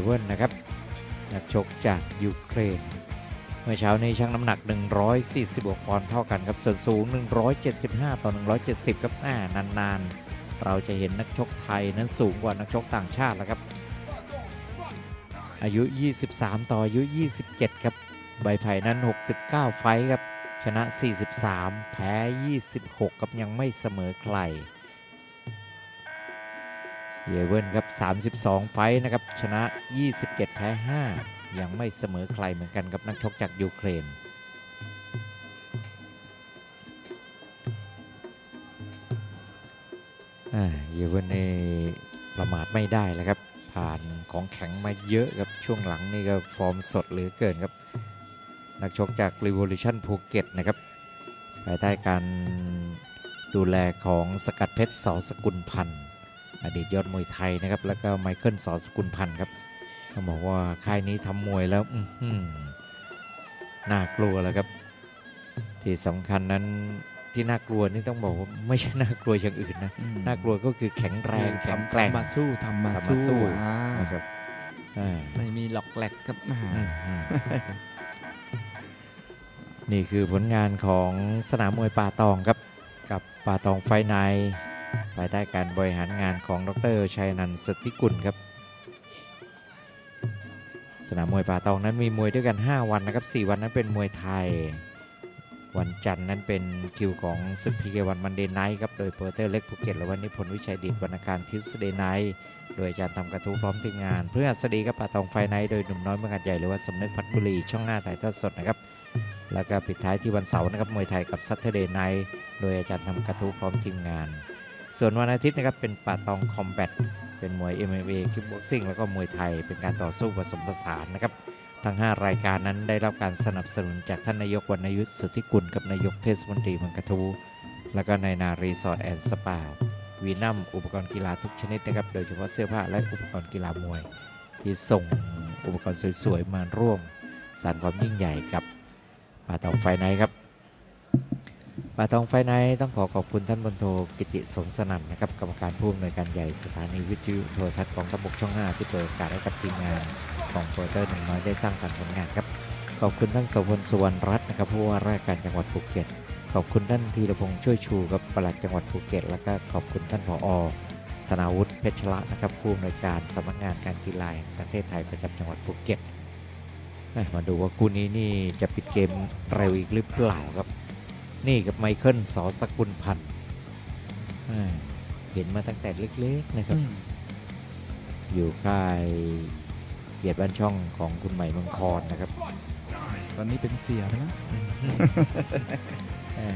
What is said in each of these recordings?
เวิลนะครับนักชกจากยูเครน เมื่อเช้านี้ชั่งน้ำหนัก 146ปอนด์เท่ากันครับส่วนสูง 175 ต่อ 170ครับอ่านานๆ เราจะเห็นนักชกไทยนั้นสูงกว่านักชกต่างชาติแล้วครับ อายุ 23 ต่ออายุ 27 ครับ ใบไผ่นั้น 69 ไฟครับ ชนะ 43 แพ้ 26ครับยังไม่เสมอใคร เยเวินครับ 32 ไฟท์นะครับ ชนะ 27 แพ้ 5 ยังไม่เสมอใครเหมือนกันกับนักชกจากยูเครนอ่าเยเวนนี่ประมาทไม่ได้แล้วครับ ผ่านของแข็งมาเยอะครับ ช่วงหลังนี่ก็ฟอร์มสดเหลือเกินครับ นักชกจาก Revolution ภูเก็ตนะครับ ภายใต้การดูแลของสกัดเพชรสอสกุลพันธ์ อดีตยอดมวยไทยนะครับ แล้วก็ไมเคิลสอสกุลพันธ์ครับต้องบอกว่าค่ายนี้ทำมวยแล้วอื้อหือน่ากลัวแล้วครับ ที่สำคัญนั้นที่น่ากลัวนี่ต้องบอกว่าไม่ใช่น่ากลัวอย่างอื่นนะอืมน่ากลัวก็คือแข็งแรงแข็งแกร่งทำมาสู้ทำมาทำมาสู้สู้อ่านะครับอ่าไม่มีหลอกแหลกครับอ่าอืมอืมนี่คือผลงานของสนามมวยป่าตองครับ กับป่าตองไฟท์ไนท์ ภายใต้การบริหารงานของดรชัยนันท์สติกุลครับ สนามมวยป่าตองนั้นมีมวยด้วยกัน 5 วันนะครับ 4 วันนั้นเป็นมวยไทย วันจันทร์นั้นเป็นคิวของศึกพีเกวันมันเดย์ไนท์ครับ โดยโปรเตอร์เล็กภูเก็ตและวันนี้พลวิชัยดิตวันอังคารทิวส์เดย์ไนท์โดยอาจารย์ทำกระทู้พร้อมทีมงาน เพื่อสวัสดีกับป่าตองไฟไนท์โดยหนุ่มน้อยเมืองหัดใหญ่หรือว่าสมนึกพัฒบุรีช่องหน้าถ่ายทอดสดนะครับแล้วก็ปิดท้ายที่วันเสาร์นะครับมวยไทยกับซัตเทเดย์ไนท์โดยอาจารย์ทำกระทู้พร้อมทีมงาน ส่วนวันอาทิตย์นะครับเป็นป่าตองคอมแบทเป็นมวย MMA คิกบ็อกซิ่งแล้วก็มวยไทยเป็นการต่อสู้ผสมผสานนะครับทั้ง 5 รายการนั้นได้รับการสนับสนุนจากท่านนายกวรรณยุทธสุทธิกุลกับนายกเทศมนตรีเมืองกระทู แล้วก็ในนารีสอร์ทแอนด์สปาวีนัมอุปกรณ์กีฬาทุกชนิดนะครับโดยเฉพาะเสื้อผ้าและอุปกรณ์กีฬามวย ที่ส่งอุปกรณ์สวยๆ มาร่วมสานความยิ่งใหญ่กับป่าตองไฟไนท์ครับ ป่าตองไฟไนต้องขอขอบคุณท่านบนโทกิติสมสนั่นนะครับกรรมการผู้อำนวยการใหญ่สถานีวิทยุโทรทัศน์กองทัพบกช่อง 5 ที่เปิดโอกาสให้กับทีมงานของโปรเตอร์หนึ่งน้อยได้สร้างสรรค์ผลงานครับขอบคุณท่านโสพลสุวรรณรัตน์นะครับผู้ว่าราชการจังหวัดภูเก็ต ขอบคุณท่านธีรพงษ์ช่วยชูกับปลัดจังหวัดภูเก็ต แล้วก็ขอบคุณท่านผอธนาวุฒิเพชรละนะครับผู้อำนวยการสำนักงานการกีฬาแห่งประเทศไทยประจำจังหวัดภูเก็ตแหม่มาดูว่าคู่นี้นี่จะปิดเกมเร็วอีกหรือเปล่าครับ นี่กับไมเคิลสอสกุลพันธ์แหม่เห็นมาตั้งแต่เล็กๆนะครับ อยู่ค่ายเกียรติบ้านช่องของคุณใหม่เมืองคอนนะครับ ตอนนี้เป็นเสียไปแล้วแหม่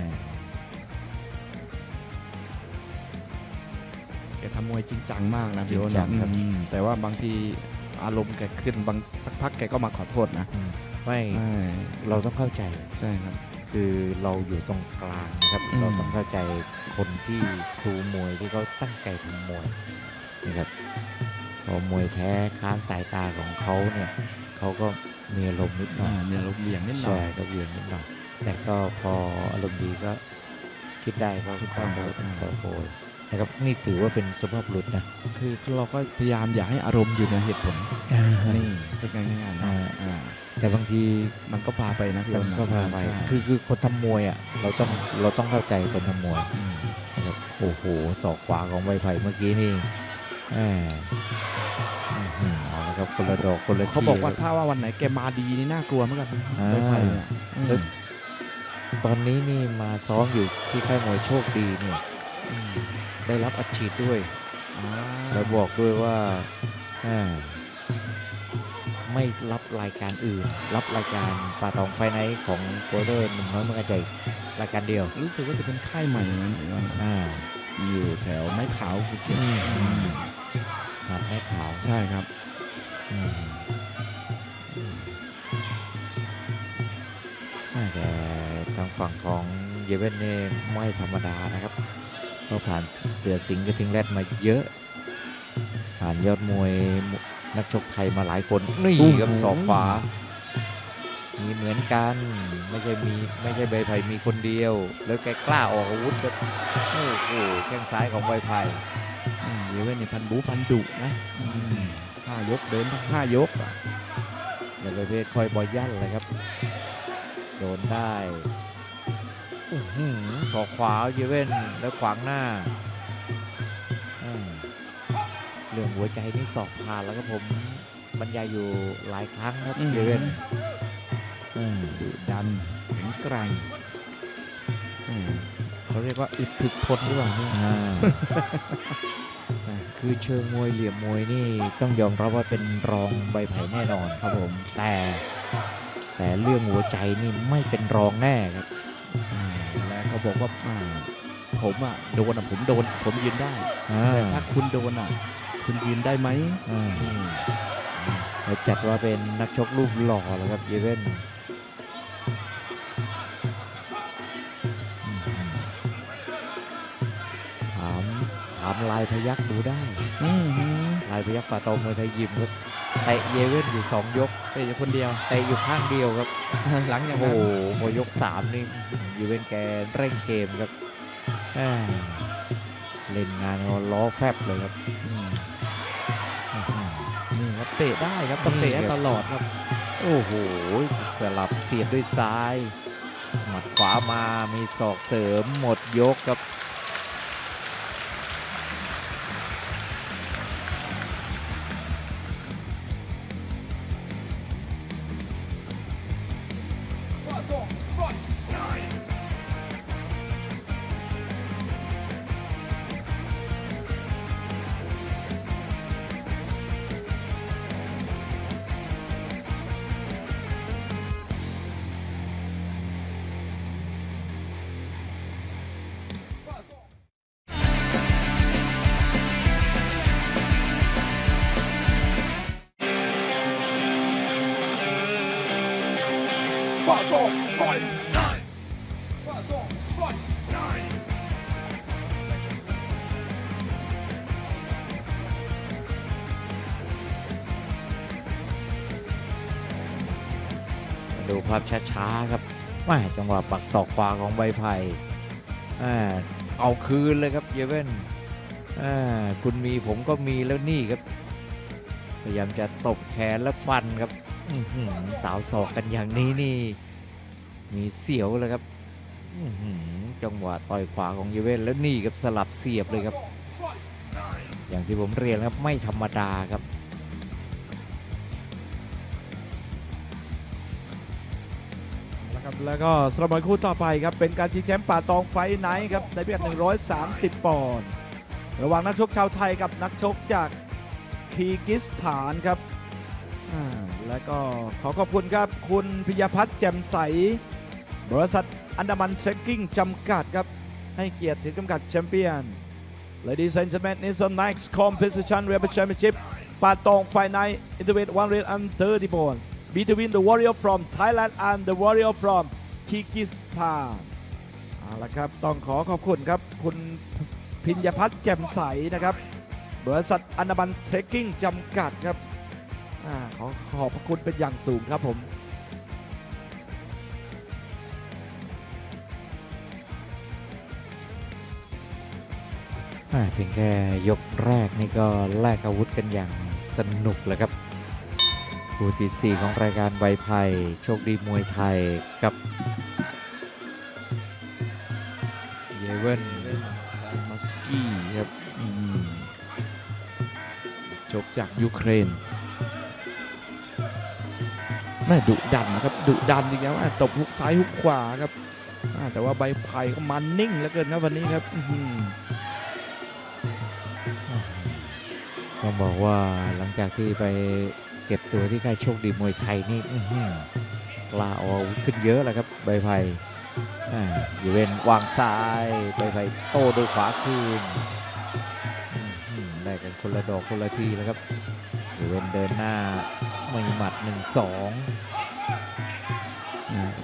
แกทำมวยจริงจังมากนะจริพี่งโอ้นจังครับอืมแต่ว่าบางทีอารมณ์แกขึ้นบางสักพักแกก็มาขอโทษนะอืมไม่ใช่เราต้องเข้าใจ ใช่ครับ คือเราอยู่ตรงกลางนะครับอืม เราต้องเข้าใจคนที่ครูมวยที่เขาตั้งใจทำมวยนะครับพอมวยแท้ค้านสายตาของเขาเนี่ยเขาก็มีอารมณ์นิดหน่อ่าอยมีอารมณ์เหวี่ยงนิดหน่ใช่อยก็เวียนนิดหน่อยแต่ก็พออารมณ์ดีก็คิดได้ก็คิดก็ได้โพครับสก็โพสนะครับนี่ถือว่าเป็นสุภาพบุรุษนะคือเราก็พยายามอย่าให้อารมณ์อยู่ในเหตุผลนี่เป็นง่ายๆนะอ่า อ่า แต่บางทีมันก็พาไปนะพี่มัโอ้นนก็พาไปใช่คือคือคนทำมวยอะเราต้องเราต้องเข้าใจคนทำมวยมนะครับโอ้โหศอกขวาของใบไผ่เมื่อกี้นี่แหมอื้อหือเอาละครับคนละดอกคนละเขาทีบอกว่าครับถ้าว่าวันไหนแกมาดีนี่น่ากลัวเหมือนกันอ่าไม่ไปเนี่ยอืมแล้วตอนนี้นี่มาซ้อมอยู่ที่ค่ายมวยโชคดีเนี่ยอืมได้รับอัดฉีดด้วยอ่าแล้วบอกด้วยว่าแหม ไม่รับรายการอื่น รับรายการป่าตองไฟไนท์ของโกลเดอร์หนุ่มน้อยเมืองกระจายรายการเดียว รู้สึกว่าจะเป็นค่ายใหม่นั้นอีกวันอ่าอยู่แถวไม้ขาวภูเก็ตอืมหาดแม่ขาวใช่ครับอืมอืมน่าจะทางฝั่งของเยเวนเนี่ยไม่ธรรมดานะครับเขาผ่านเสือสิงห์กระทิงแรดมาเยอะ ผ่านยอดมวย นักชกไทยมาหลายคน นี่ครับโอ้โหศอกขวา มีเหมือนกัน ไม่ใช่มีไม่ใช่ใบไผ่มีคนเดียว แล้วแกกล้าออกอาวุธครับโอ้โหแข้งซ้ายของใบไผ่อืมเยเว่นนี่พันบูพันดุนะอืมถ้ห้ายกเดินทั้งห้ายกอะในประเภทคอยบอยยันเลยครับ โดนได้อื้อหือศอกขวาเยเว่นแล้วขวางหน้าอืม เรื่องหัวใจนี่สอบผ่านแล้วครับผมบรรยายอยู่หลายครั้งครับเยเว่นอืมดุดันแข็งแกร่งอืมเขาเรียกว่าอึดถึกทนหรือเปล่าเนี่ยอ่าคือเชิงมวยเหลี่ยมมวยนี่ต้องยอมรับว่าเป็นรองใบไผ่แน่นอนครับผม แต่ แต่เรื่องหัวใจนี่ไม่เป็นรองแน่ครับอ่าแล้วเขาบอกว่าอ่าผมอะโดนอะผมโดน ผมยืนได้อ่าแต่ถ้าคุณโดนอะ คุณยืนได้ไหมอ่าอืมเราจัดว่าเป็นนักชกรูปหล่อแล้วครับเยเว่นอืมถามถามลายพยักดูได้อืมฮึลายพยักป่าโตมวยไทยยิมครับเตะเยเว่นอยู่สองยกเป็นอยู่คนเดียวเตะอยู่ข้างเดียวครับ หลังอย่างโอ้นั้นโหพอยกสามนี่อยู่เป็นแกเร่งเกมครับอ่า เล่นงานเอาล้อแฟบเลยครับอืมอื้อหือนี่ครับเตะได้ครับต้องเตะให้ตลอดครับ โอ้โห สลับเสียบด้วยซ้าย หมัดขวามามีศอกเสริมหมดยกครับ มาดูภาพช้าๆครับแม่จังหวะปักศอกขวาของใบไผ่อ่เอาคืนเลยครับเยเว่นอ่คุณมีผมก็มีแล้วนี่ครับ พยายามจะตบแขนและฟันครับอื้อหือสาวศอกกันอย่างนี้นี่ มีเสียวเลยครับอื้อหือจังหวะต่อยขวาของเยเว่นแล้วนี่ครับสลับเสียบเลยครับ อย่างที่ผมเรียนครับไม่ธรรมดาครับ แล้วก็สำหรับมวยคู่ต่อไปครับ เป็นการชิงแชมป์ป่าตองไฟท์ไนท์ครับในพิกัด130 ปอนด์ระหว่างนักชกชาวไทยกับนักชกจากคีกิสถานครับแล้วก็ขอขอบคุณครับ คุณพิยพัฒน์แจ่มใส บริษัทอันดามันเช็คกิ้งจำกัดครับ ให้เกียรติถึงกำกัดแชมเปี้ยน Ladies and gentlemen, this is the next competition Rebel Championship Patong Fight Night Interweight 130 pound between the warrior from Thailand and the warrior from Kyrgyzstan เอาละครับ ต้องขอขอบคุณครับ คุณพิญญพัฒน์แจ่มใสนะครับ บริษัทอนาบันเทรคกิ้งจำกัดครับอาขอขอบพระคุณเป็นอย่างสูงครับผมเพียงแค่ยกแรกนี่ก็แลกอาวุธกันอย่างสนุกเลยครับ คู่ที่สี่ของรายการใบไผ่โชคดีมวยไทยกับเยเวนมัสกี้ครับอืมจบจากยูเครนแม่ดุดันนะครับดุดันจริงๆว่าตบฮุกซ้ายฮุกขวาครับแต่ว่าใบไผ่ก็มันนิ่งเหลือเกินครับวันนี้ครับต้องบอกว่าหลังจากที่ไป เก็บตัวที่ค่ายโชคดีมวยไทยนี่กล้าออาวุธขึ้นเยอะแล้วครับใบไผ่อ่าเยเวนวางซ้ายใบไผ่โต้ด้วยขวาคืนได้กันคนละดอกคนละทีแล้วครับเยเวนเดินหน้าม่หมัดหนึ่งสอง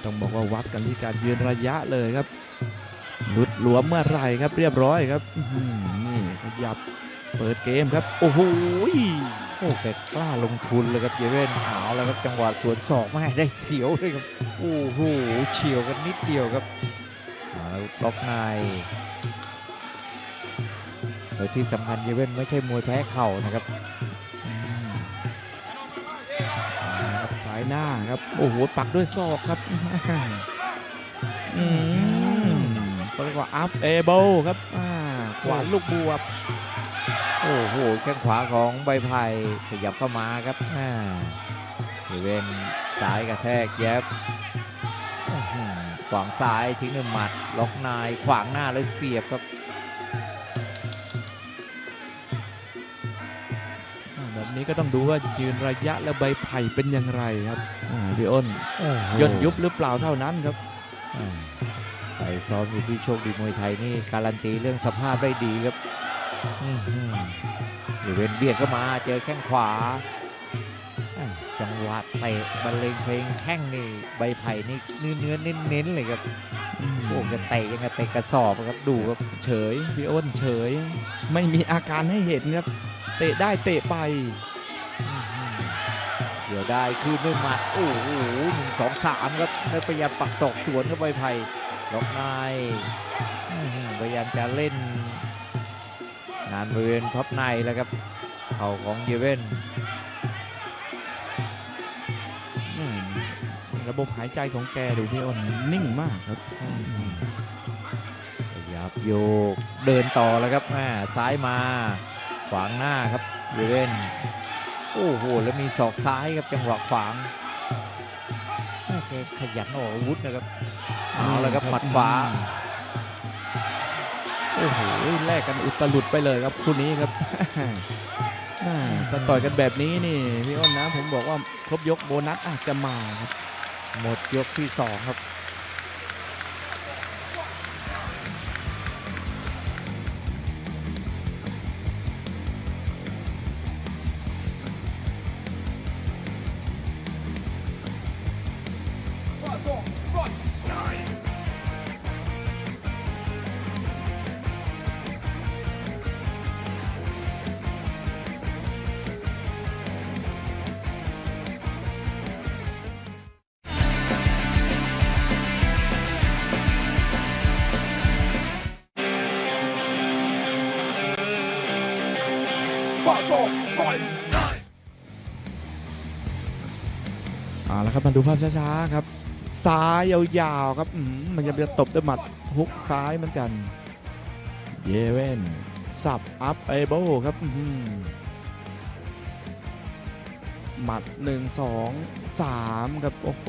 ต้องบอกว่าวัดกันที่การยืนระยะเลยครับหลุดหลวมเมื่อไรครับเรียบร้อยครับนี่ขยับ เปิดเกมครับ โอ้โหโอ้แกกล้าลงทุนเลยครับเยเว่นเอาแล้วครับจังหวะสวนศอกไม่ได้เสียวเลยครับ โอ้โหเฉียวกันนิดเดียวครับเอาแล้วล็อกในโดยที่สำคัญเยเว่นไม่ใช่มวยแพ้เข่านะครับอืมายหน้าครับ โอ้โหปักด้วยศอกครับอืมเขาเรียกว่า up able ครับขวานลูกบวบ โอ้โหแข้งขวาของใบไผ่ขยับเข้ามาครับอ่าเดเวนสายกระแทกแยบอื้อหือขวางซ้ายทิ้งหนึ่งหมัด ล็อกนายขวางหน้าแล้วเสียบครับอ่าแบบนี้ก็ต้องดูว่ายืนระยะและใบไผ่เป็นอย่างไรครับอ่าพี่อ้นโอ้โหย่นยุบหรือเปล่าเท่านั้นครับอ่าไปซ้อมอยู่ที่โชคดีมวยไทยนี่การันตีเรื่องสภาพได้ดีครับ อื้อหือเวนเบียดเข้ามาเจอแข้งขวา จังหวะเตะบรรเลงเพลงแข้งนี่ใบไผ่นี่เนื้อเน้นๆเลยครับโอ้จะเตะยังไงเตะกระสอบครับดูครับเฉยพี่อ้นเฉย ไม่มีอาการให้เห็นครับเตะได้เตะไปเดี๋ยวได้คืนด้วยหมัดโอ้โหหนึ่งสองสามครับแล้วพยายามปักศอกสวนเข้าไปไผ่ล็อกนอื้อหือพยายามจะเล่นานบริเวณท็อปในแล้วครับเข่าของเยเว่นระบบหายใจของแกดูพี่อ้นนิ่งมากครับขยับโยกเดินต่อแล้วครับแม่ซ้ายมาขวางหน้าครับเยเว่นโอ้โหแล้วมีศอกซ้ายครับจังหวะขวางแกขยันออกอาวุธนะครับเอาแล้วครับหมัดขวา โอ้โหแลกกันอุตลุดไปเลยครับคู่นี้ครับถ้าต่อยกันแบบนี้นี่พี่อ้นนะผมบอกว่าครบยกโบนัสอาจจะมาครับหมดยกที่สองครับ เอาละครับมาดูภาพช้าๆครับ ซ้ายยาวๆครับมันจะตบด้วยหมัดฮุกซ้ายเหมือนกัน เยเว่นสับอัพเอเบิลครับอื้อหือหมัด1 2 3ครับโอ้โห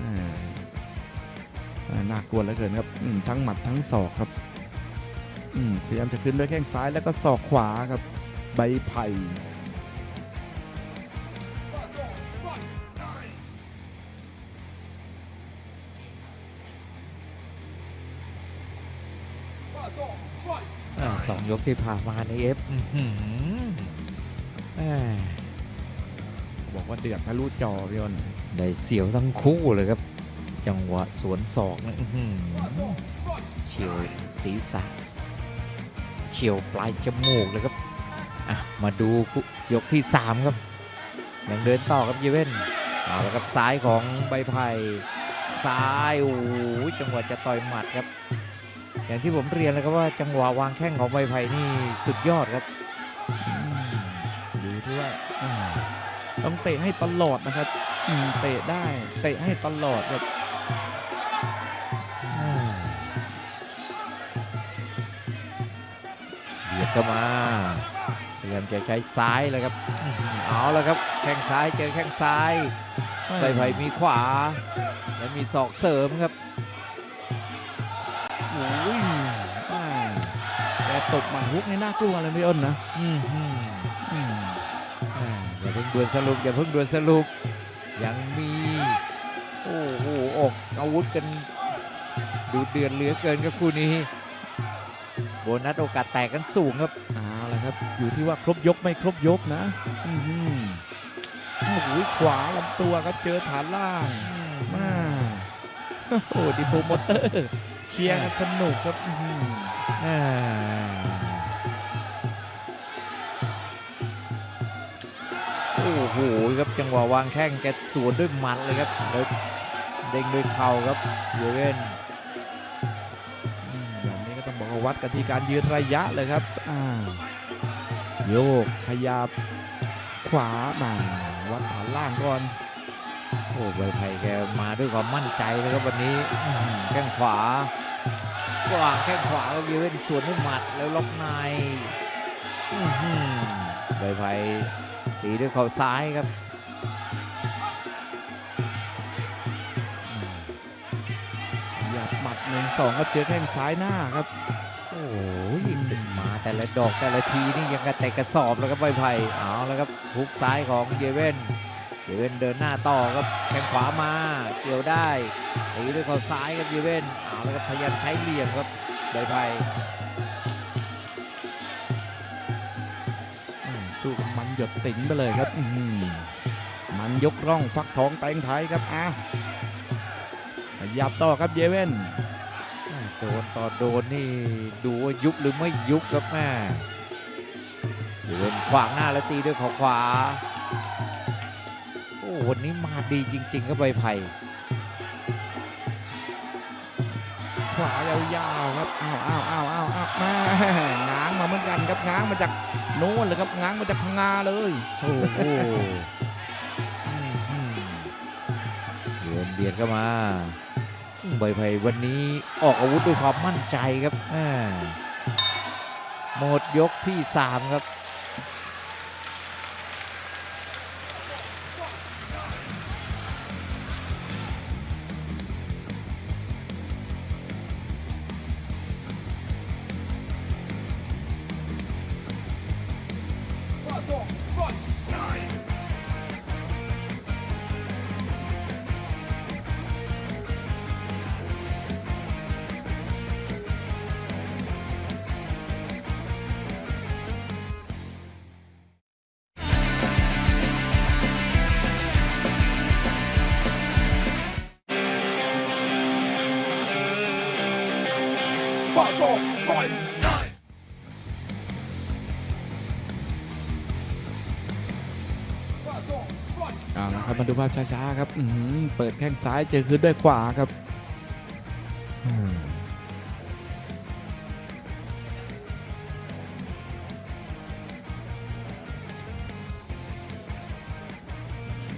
อ่าน่ากลัวเหลือเกินครับทั้งหมัดทั้งศอกครับ พยายามจะขึ้นด้วยแข้งซ้ายแล้วก็ศอกขวาครับใบไผ่อ่าสองยกที่ผ่านมาในเอฟอื้อหือแม่บอกว่าเดือดทะลุจอพี่อ้นได้เสียวทั้งคู่เลยครับ จังหวะสวนศอกนะอื้อหือเฉียวศีรษะ เฉียวปลายจมูกเลยครับอะมาดูยกที่ 3 ครับยังเดินต่อครับเยเว่นเอาละครับซ้ายของใบไผ่ซ้ายโอ้จังหวะจะต่อยหมัดครับ อย่างที่ผมเรียนเลยครับว่าจังหวะวางแข้งของใบไผ่นี่สุดยอดครับดูที่ว่าต้องเตะให้ตลอดนะครับเตะได้เตะให้ตลอดครับ เบียดเข้ามาพยายามจะใช้ซ้ายเลยครับอื้อหือเอาแล้วครับแข้งซ้ายเจอแข้งซ้ายใบไผ่มีขวา และมีศอกเสริมครับโอ้ยอ่าแต่ตบหมัดฮุกนี่น่ากลัวเลยพี่อ้นนะอื้อหืออืมอ่าอย่าเพิ่งด่วนสรุปอย่าเพิ่งด่วนสรุปยังมีโอ้โหออกอาวุธกันดูเดือดเหลือเกินครับคู่นี้ โบนัสโอกาสแตกกันสูงครับเอาละครับ อยู่ที่ว่าครบยกไม่ครบยกนะอือหือโอ้โหขวาลำตัวครับเจอฐานล่างมาโอ้โหดิโปรโมเตอร์เชียร์กันสนุกครับอื้อหืออ่าโอ้โหครับจังหวะวางแข้งแกสวนด้วยหมัดเลยครับแล้วเด้งด้วยเข่าครับเยเว่น ว่าวัดกันที่การยืนระยะเลยครับอ่าโยกขยับขวามาวัดฐานล่างก่อน โอ้ใบไผ่แกมาด้วยความมั่นใจเลยครับวันนี้อื้อหือแข้งขวาวางแข้งขวาแล้วเยเว่นสวนด้วยหมัดแล้วล็อกในอื้อหือใบไผ่ตีด้วยเข่าซ้ายครับหยับหมัดหนึ่งสองครับเจอแข้งซ้ายหน้าครับ โอ้ยมาแต่ละดอกแต่ละทีนี่ยังกระแตกกระสอบแล้วครับใบไผ่เอาแล้วครับฮุกซ้ายของเยเว่นเยเว่นเดินหน้าต่อครับแข้งขวามาเกี่ยวได้ตีด้วยเข่าซ้ายครับเยเว่นเอาแล้วครับพยายามใช้เหลี่ยมครับใบไผ่สู้กับมันหยดติ๋งไปเลยครับอืมันยกร่องฟักทองแตงไทยครับอ้าวขยับต่อครับเยเว่น โดนต่อโดนนี่ดูว่ายุบหรือไม่ยุบครับแม่เยเว่นขวางหน้าแล้วตีด้วยเข่าขวา โอ้วันนี้มาดีจริงๆครับใบไผ่ขวายาวๆครับ อ้าวอ้าวอ้าวอ้าวอ้าวแม่ง้างมาเหมือนกันครับง้างมาจากโน้นเลยครับง้างมาจากพังงาเลย โอ้โหอื้อหือเบียดเบียดเข้ามา ใบไผ่วันนี้ออกอาวุธด้วยความมั่นใจครับหมดยกที่สามครับเอาละครับมาดูภาพช้าๆครับเปิดแข้งซ้ายเจอคืนด้วยขวาครับ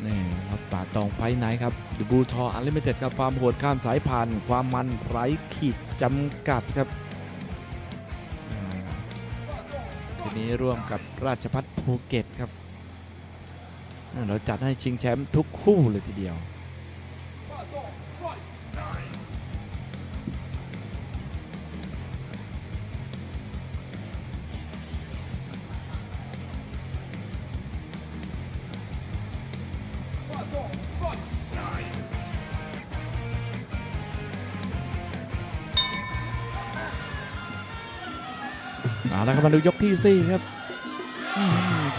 นี่ครับป่าตองไฟท์ไนครับดูบูทออันลิมิเต็ดกับความโหดข้ามสายพันธุ์ความมันไร้ขีดจำกัดครับ ทีนี้ร่วมกับราชพัฒภูเก็ตครับ เราจัดให้ชิงแชมป์ทุกคู่เลยทีเดียว เอาละครับมาดูยกที่ 4 ครับ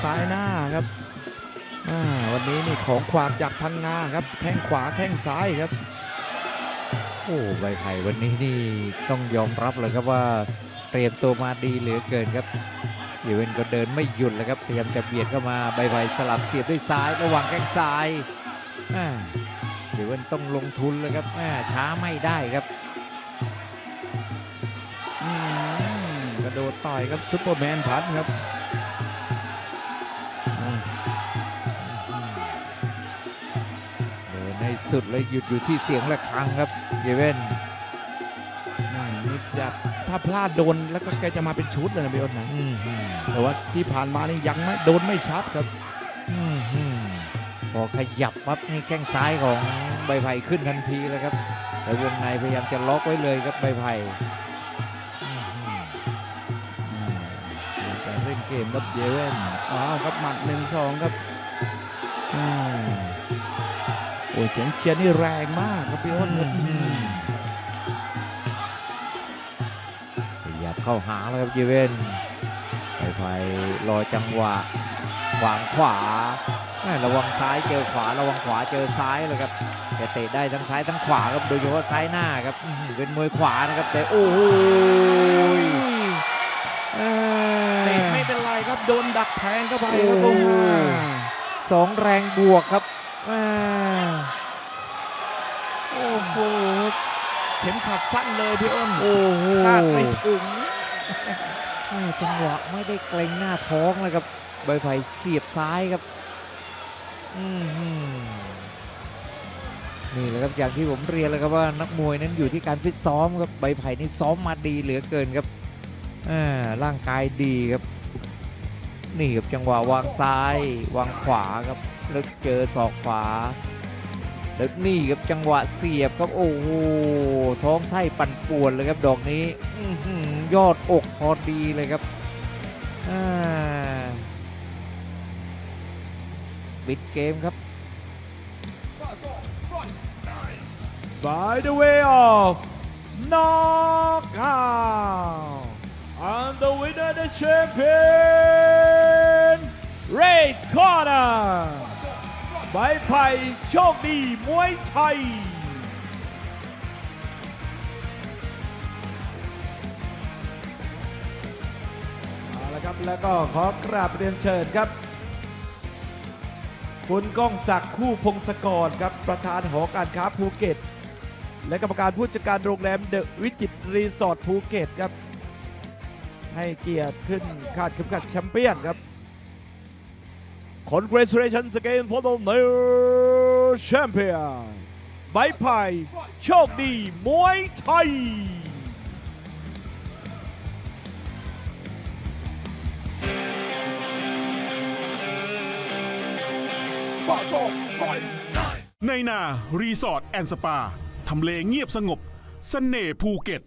ซ้ายหน้าครับวันนี้นี่ของขวากจากพังงาครับ แข้งขวาแข้งซ้ายครับ โอ้ใบไผ่วันนี้นี่ต้องยอมรับเลยครับว่าเตรียมตัวมาดีเหลือเกินครับเยเวนก็เดินไม่หยุดเลยครับพยายามจะเบียดเข้ามาใบไผ่สลับเสียบด้วยซ้ายระหว่างแข้งซ้ายเยเวนต้องลงทุนเลยครับช้าไม่ได้ครับ ดดต่อยครับซุปเปอร์แมนพัดครับอ่าเดินให้สุดเลยหยุดอยู่ที่เสียงระฆังครับเยเวนอ่านี่จะถ้าพลาดโดนแล้วก็แกจะมาเป็นชุดเลยนะพี่อ้นนะอืมอืมแต่ว่าที่ผ่านมานี่ยังไม่โดนไม่ชัดครับอืมอืมพอขยับปั๊บนี่แข้งซ้ายของใบไผ่ขึ้นทันทีแล้วครับแต่วงในพยายามจะล็อกไว้เลยครับใบไผ่ เกมครับเยเว่นอ้าวครับหมัดหนึ่งสองครับโอ้ยเสียงเชียร์นี่แรงมากครับพี่อ้นครับอืมขยับเข้าหาแล้วครับเยเวนไผ่ไผ่รอจังหวะขวางขวาระวังซ้ายเจอขวาระวังขวาเจอซ้ายเลยครับแกเตะได้ทั้งซ้ายทั้งขวาครับโดยเฉพาะซ้ายหน้าครับเป็นมวยขวานะครับแต่โอ้โหเอ้ย เตะไม่เป็นไร ครับโดนดักแทงเข้าไปครับโอ้โหสองแรงบวกครับแม่โอ้โหเข็มขัดสั้นเลยพี่อ้นโอ้โหคาดไม่ถึงแม่จังหวะไม่ได้เกรงหน้าท้องเลยครับใบไผ่เสียบซ้ายครับอื้อหือนี่แหละครับอย่างที่ผมเรียนแล้วครับว่านักมวยนั้นอยู่ที่การฟิตซ้อมครับใบไผ่นี่ซ้อมมาดีเหลือเกินครับอ่าร่างกายดีครับ นี่ครับจังหวะวางซ้ายวางขวาครับแล้วเจอศอกขวา แล้วนี่ครับจังหวะเสียบครับโอ้โหท้องไส้ปั่นป่วนเลยครับดอกนี้อยอดอกพอดีเลยครับปิดเกมครับ by the way of knockout and the winner the champion red corner ใบไผ่โชคดีมวยไทย เอาละครับ แล้วก็ขอกราบเรียนเชิญครับ คุณก้องศักดิ์คู่พงศกรครับ ประธานหอการค้าภูเก็ต และกรรมการผู้จัดการโรงแรมเดอะวิจิตรีสอร์ทภูเก็ตครับ ให้เกียรติขึ้นคาดเข็มขัดแชมเปี้ยนครับ Congratulations again for the new champion ใบไผ่โชคดีมวยไทยในนา รีสอร์ทแอนด์สปา ทำเลเงียบสงบสเสน่ห์ภูเก็ต